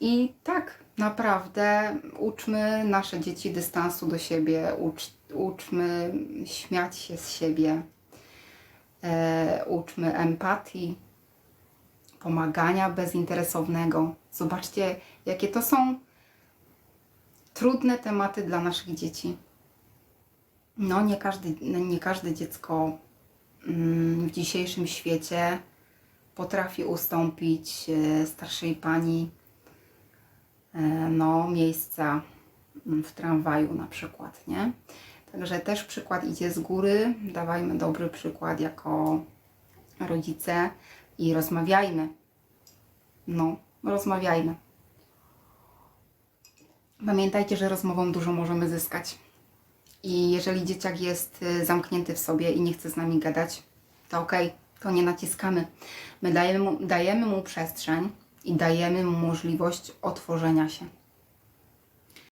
I tak naprawdę uczmy nasze dzieci dystansu do siebie, ucz, uczmy śmiać się z siebie, e, uczmy empatii, pomagania bezinteresownego. Zobaczcie, jakie to są trudne tematy dla naszych dzieci. No, nie każdy, nie każde dziecko mm, w dzisiejszym świecie potrafi ustąpić e, starszej pani e, no, miejsca mm, w tramwaju na przykład, nie? Także też przykład idzie z góry. Dawajmy dobry przykład jako rodzice i rozmawiajmy. No, rozmawiajmy. Pamiętajcie, że rozmową dużo możemy zyskać. I jeżeli dzieciak jest y, zamknięty w sobie i nie chce z nami gadać, to okej, to nie naciskamy. My dajemy mu, dajemy mu przestrzeń i dajemy mu możliwość otworzenia się.